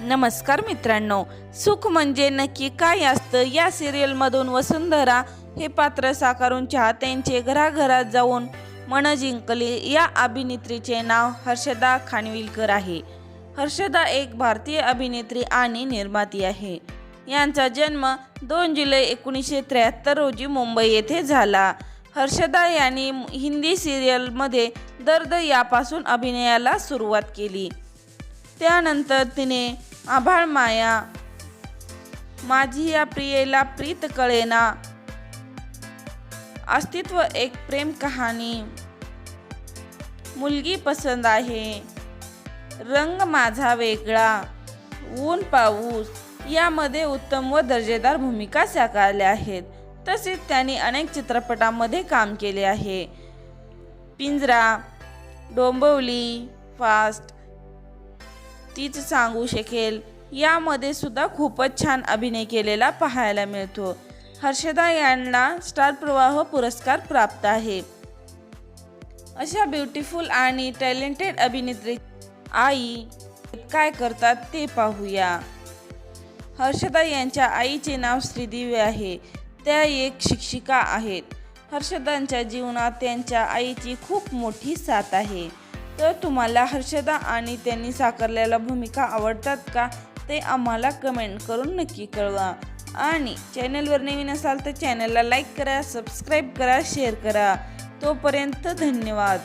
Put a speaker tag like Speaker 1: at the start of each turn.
Speaker 1: नमस्कार मित्रांनो सुख म्हणजे नक्की काय असतं? या सिरियलमधून वसुंधरा हे पात्र साकारून चाहत्यांचे घराघरात जाऊन मन जिंकले. या अभिनेत्रीचे नाव हर्षदा खानविलकर आहे. हर्षदा एक भारतीय अभिनेत्री आणि निर्माती आहे. यांचा जन्म दोन जुलै एकोणीसशे त्र्याहत्तर रोजी मुंबई येथे झाला. हर्षदा यांनी हिंदी सिरियलमध्ये दर्द यापासून अभिनयाला सुरुवात केली. त्यानंतर तिने आभाळ माया. माझी या प्रियेला प्रीत कळेना. अस्तित्व एक प्रेम कहाणी. मुलगी पसंत आहे. रंग माझा वेगळा. ऊन पाऊस यामध्ये उत्तम व दर्जेदार भूमिका साकारल्या आहेत. तसेच त्यांनी अनेक चित्रपटांमध्ये काम केले आहे. पिंजरा डोंबवली फास्ट तीच सांगू शकेल. यामध्ये सुद्धा खूपच छान अभिनय केलेला पाहायला मिळतो. हर्षदा यांना स्टार प्रवाह पुरस्कार प्राप्त आहे. अशा ब्युटिफुल आणि टॅलेंटेड अभिनेत्री आई काय करतात ते पाहूया. हर्षदा यांच्या आईचे नाव श्रीदेवी आहे. त्या एक शिक्षिका आहेत. हर्षदांच्या जीवनात त्यांच्या आईची खूप मोठी साथ आहे. तर तुम्हाला हर्षदा आणि त्यांनी साकारलेल्या भूमिका आवडतात का ते आम्हाला कमेंट करून नक्की कळवा. आणि चॅनलवर नवीन असाल तर चॅनलला लाईक करा सबस्क्राईब करा शेअर करा. तोपर्यंत धन्यवाद.